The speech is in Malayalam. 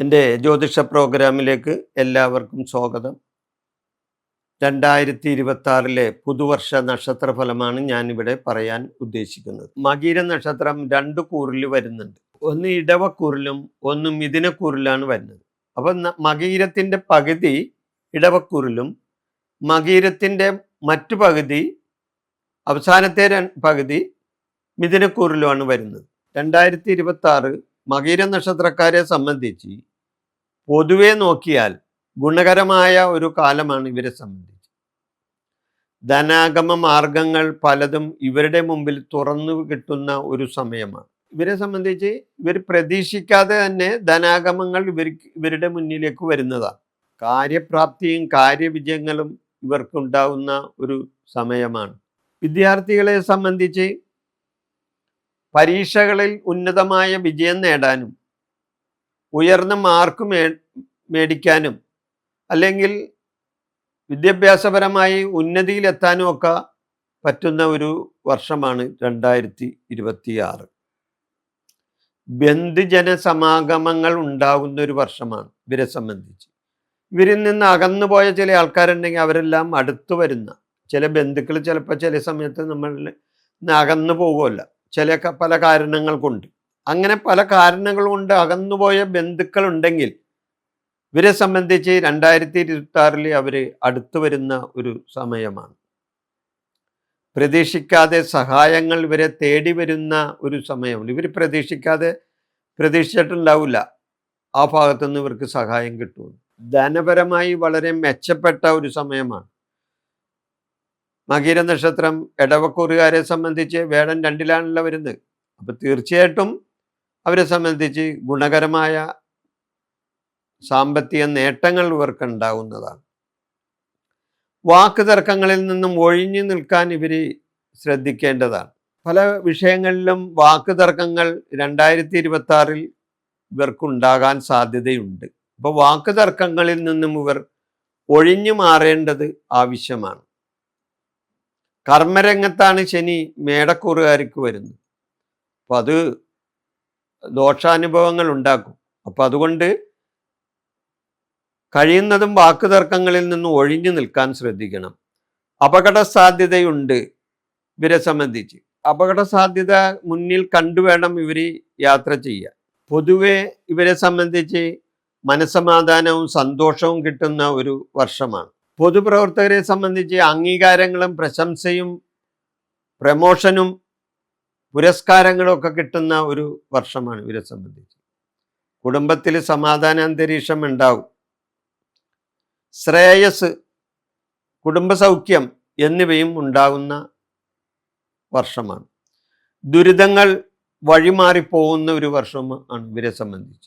എന്റെ ജ്യോതിഷ പ്രോഗ്രാമിലേക്ക് എല്ലാവർക്കും സ്വാഗതം. രണ്ടായിരത്തി ഇരുപത്തി പുതുവർഷ നക്ഷത്രഫലമാണ് ഞാനിവിടെ പറയാൻ ഉദ്ദേശിക്കുന്നത്. മകീര നക്ഷത്രം രണ്ട് കൂറിൽ വരുന്നുണ്ട്. ഒന്ന് ഇടവക്കൂറിലും ഒന്ന് മിഥുനക്കൂറിലാണ് വരുന്നത്. അപ്പം മകീരത്തിന്റെ പകുതി ഇടവക്കൂറിലും മകീരത്തിന്റെ മറ്റു പകുതി അവസാനത്തെ പകുതി മിഥുനക്കൂറിലുമാണ് വരുന്നത്. രണ്ടായിരത്തി ഇരുപത്തി മകീര നക്ഷത്രക്കാരെ സംബന്ധിച്ച് പൊതുവെ നോക്കിയാൽ ഗുണകരമായ ഒരു കാലമാണ് ഇവരെ സംബന്ധിച്ച്. ധനാഗമ മാർഗങ്ങൾ പലതും ഇവരുടെ മുമ്പിൽ തുറന്നു കിട്ടുന്ന ഒരു സമയമാണ്. ഇവരെ സംബന്ധിച്ച് ഇവർ പ്രതീക്ഷിക്കാതെ തന്നെ ധനാഗമങ്ങൾ ഇവർ ഇവരുടെ മുന്നിലേക്ക് വരുന്നതാണ്. കാര്യപ്രാപ്തിയും കാര്യവിജയങ്ങളും ഇവർക്കുണ്ടാവുന്ന ഒരു സമയമാണ്. വിദ്യാർത്ഥികളെ സംബന്ധിച്ച് പരീക്ഷകളിൽ ഉന്നതമായ വിജയം നേടാനും ഉയർന്ന മാർക്ക് മേ മേടിക്കാനും അല്ലെങ്കിൽ വിദ്യാഭ്യാസപരമായി ഉന്നതിയിലെത്താനും ഒക്കെ പറ്റുന്ന ഒരു വർഷമാണ് രണ്ടായിരത്തി ഇരുപത്തിയാറ് ബന്ധുജന സമാഗമങ്ങൾ ഉണ്ടാകുന്ന ഒരു വർഷമാണ് ഇവരെ സംബന്ധിച്ച്. ഇവരിൽ നിന്ന് അകന്നു പോയ ചില ആൾക്കാരുണ്ടെങ്കിൽ അവരെല്ലാം അടുത്തു വരുന്ന ചില ബന്ധുക്കൾ ചിലപ്പോൾ ചില സമയത്ത് നമ്മളിൽ നിന്ന് അകന്നു പോകുമല്ല. ചില പല കാരണങ്ങൾ കൊണ്ട്. അങ്ങനെ പല കാരണങ്ങൾ കൊണ്ട് അകന്നുപോയ ബന്ധുക്കൾ ഉണ്ടെങ്കിൽ ഇവരെ സംബന്ധിച്ച് രണ്ടായിരത്തി ഇരുപത്തി ആറിൽ അവർ അടുത്തു വരുന്ന ഒരു സമയമാണ്. പ്രതീക്ഷിക്കാതെ സഹായങ്ങൾ ഇവരെ തേടി വരുന്ന ഒരു സമയമാണ്. ഇവർ പ്രതീക്ഷിക്കാതെ പ്രതീക്ഷിച്ചിട്ടുണ്ടാവില്ല. ആ ഭാഗത്തുനിന്ന് ഇവർക്ക് സഹായം കിട്ടും ധനപരമായി വളരെ മെച്ചപ്പെട്ട ഒരു സമയമാണ്. മകീര നക്ഷത്രം ഇടവക്കൂറുകാരെ സംബന്ധിച്ച് വേടൻ രണ്ടിലാണല്ലോ വരുന്നത്. അപ്പൊ തീർച്ചയായിട്ടും അവരെ സംബന്ധിച്ച് ഗുണകരമായ സാമ്പത്തിക നേട്ടങ്ങൾ ഇവർക്ക് ഉണ്ടാവുന്നതാണ്. വാക്ക് തർക്കങ്ങളിൽ നിന്നും ഒഴിഞ്ഞു നിൽക്കാൻ ഇവർ ശ്രദ്ധിക്കേണ്ടതാണ്. പല വിഷയങ്ങളിലും വാക്ക് തർക്കങ്ങൾ രണ്ടായിരത്തി ഇരുപത്തി ആറിൽ ഇവർക്കുണ്ടാകാൻ സാധ്യതയുണ്ട്. അപ്പോൾ വാക്ക് തർക്കങ്ങളിൽ നിന്നും ഇവർ ഒഴിഞ്ഞു മാറേണ്ടത് ആവശ്യമാണ്. കർമ്മരംഗത്താണ് ശനി മേടക്കൂറുകാർക്ക് വരുന്നത്. അപ്പോൾ അത് ദോഷാനുഭവങ്ങൾ ഉണ്ടാക്കും. അപ്പം അതുകൊണ്ട് കഴിയുന്നതും വാക്കുതർക്കങ്ങളിൽ നിന്നും ഒഴിഞ്ഞു നിൽക്കാൻ ശ്രദ്ധിക്കണം. അപകട സാധ്യതയുണ്ട് ഇവരെ സംബന്ധിച്ച്. അപകട സാധ്യത മുന്നിൽ കണ്ടുവേണം ഇവർ യാത്ര ചെയ്യുക പൊതുവെ ഇവരെ സംബന്ധിച്ച് മനസമാധാനവും സന്തോഷവും കിട്ടുന്ന ഒരു വർഷമാണ്. പൊതുപ്രവർത്തകരെ സംബന്ധിച്ച് അംഗീകാരങ്ങളും പ്രശംസയും പ്രമോഷനും പുരസ്കാരങ്ങളും ഒക്കെ കിട്ടുന്ന ഒരു വർഷമാണ് ഇവരെ സംബന്ധിച്ച്. കുടുംബത്തിൽ സമാധാന അന്തരീക്ഷം ഉണ്ടാവും. ശ്രേയസ് കുടുംബസൗഖ്യം എന്നിവയും ഉണ്ടാകുന്ന വർഷമാണ്. ദുരിതങ്ങൾ വഴിമാറിപ്പോകുന്ന ഒരു വർഷമാണ് ഇവരെ സംബന്ധിച്ച്.